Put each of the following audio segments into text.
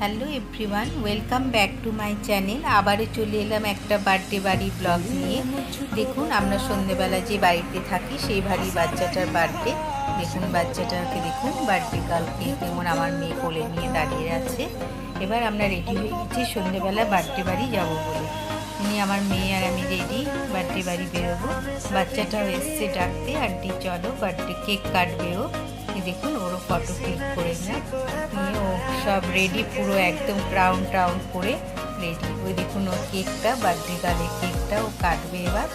Hello everyone, welcome back to my channel. আবারও চলে এলাম একটা বার্থডে বাড়ি ব্লগ নিয়ে। দেখুন, আমরা সন্ধেবেলা যে বাড়িতে থাকি, সেই বাড়ির বাচ্চাটার বার্থডে। দেখুন, বাচ্চাটাকে দেখুন, বার্থডে কালকে যেমন আমার মেয়ে কোলে নিয়ে দাঁড়িয়ে আছে। এবার আমরা রেডি হয়ে গেছি, সন্ধেবেলা বার্থডে বাড়ি যাব বলে। উনি আমার মেয়ে আর আমি রেডি বার্থডে বাড়ি বেরোবো। বাচ্চাটাও এসছে ডাকতে, আন্টি চলো বার্থডে কেক কাটবেও দেখুন, ওরও ফটো ক্লিক করে না নিয়ে ও সব রেডি পুরো একদম ক্রাউন টাউন করে রেডি ওই দেখুন, ওর কেকটা বার্থডে গার্লের কেকটা ও কাটবে এবার।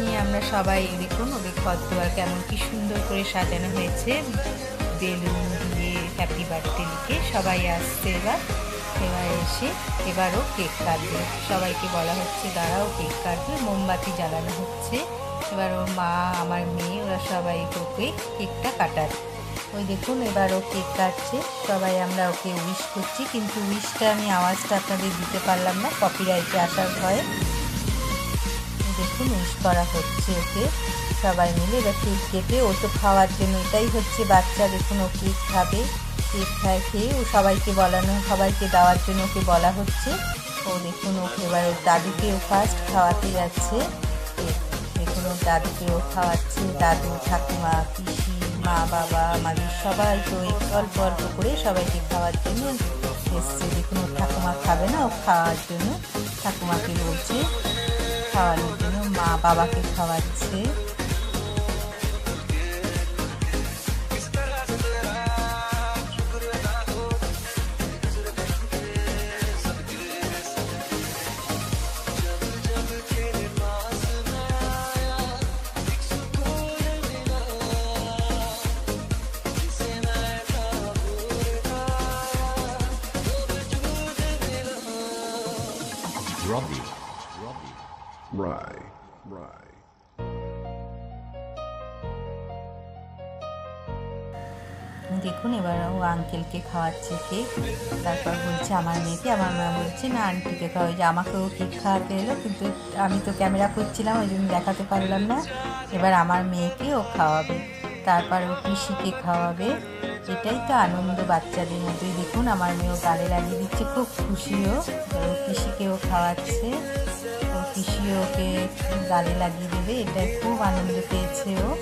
নিয়ে আমরা সবাই দেখুন, ওদের ঘর কেমন কি সুন্দর করে সাজানো হয়েছে। বেলুন দিয়ে হ্যাপি বার্থডে লিখে সবাই আসছে এবার। এবার এসে এবারও কেক কাটবে। সবাইকে বলা হচ্ছে, দাঁড়াও কেক কাটবে। মোমবাতি জ্বালানো হচ্ছে। এবার ওর মা, আমার মেয়ে, ওরা সবাই ওকে কেকটা কাটাচ্ছে ওই দেখুন, এবার ও কেক কাটছে। সবাই আমরা ওকে উইশ করছি, কিন্তু উইশটা আমি আওয়াজটা আপনাদের দিতে পারলাম না কপিরাইটে আসার ভয়ে। দেখুন উইশ করা হচ্ছে ওকে। সবাই মিলে এবার কেক কেটে, ও তো খাওয়ার জন্য, এটাই হচ্ছে বাচ্চা। দেখুন, ও কেক খাবে কেক খায়, খেয়ে ও সবাইকে বলানো, সবাইকে দেওয়ার জন্য ওকে বলা হচ্ছে। ও দেখুন, ওকে এবার ওর দাদুকেও ফার্স্ট খাওয়াতে যাচ্ছে। দেখুন, ওর দাদুকেও খাওয়াচ্ছে, দাদু, ঠাকুমা, পিসি। মা, বাবা, আমাদের সবাই তো অল্প অল্প করে সবাইকে খাওয়ার জন্য এসছে। যে কোনো ঠাকুমা খাবে না, ও খাওয়ার জন্য ঠাকুমাকে বলছে, খাওয়ানোর জন্য মা বাবাকে খাওয়াচ্ছে। Robbie. Robbie. Right. Right. দেখুন এবার ও আঙ্কেলকে খাওয়াচ্ছে কেক তারপর বলছে আমার মেয়েকে আমার মা বলছে না আন্টিকে খাওয়াই যে আমাকেও কেক খাওয়াতে এলো কিন্তু আমি তো ক্যামেরা করছিলাম ওই জন্য দেখাতে পারলাম না এবার আমার মেয়েকে ও খাওয়াবে তারপর ও পিসিকে খাওয়াবে এটাই তো আনন্দ বাচ্চাদের মধ্যে। দেখুন, আমার মেয়েও গালে লাগিয়ে দিচ্ছে, খুব খুশিও। পিসিকেও খাওয়াচ্ছে। ও ওকে গালে লাগিয়ে দেবে, এটাই খুব আনন্দ পেয়েছে ও।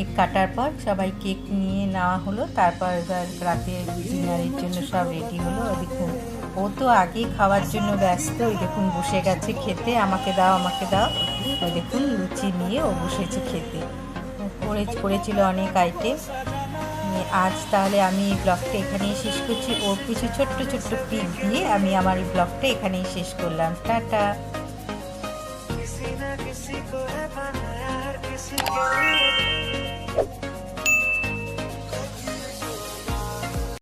কেক কাটার পর সবাই কেক নিয়ে নেওয়া হলো, তারপর এবার রাতে ডিনারের জন্য সব রেডি হলো। দেখুন ও তো আগেই খাওয়ার জন্য ব্যস্ত। ওই দেখুন, বসে গেছে খেতে। আমাকে দাও আমাকে দাও। ওই দেখুন, লুচি নিয়ে ও বসেছে খেতে। করে করেছিল অনেক আইটেম। আজ তাহলে আমি এই ব্লগটা এখানেই শেষ করছি। ওর কিছু ছোট্ট ছোট্ট পিক দিয়ে আমি আমার এই ব্লগটা এখানেই শেষ করলাম। টাটা।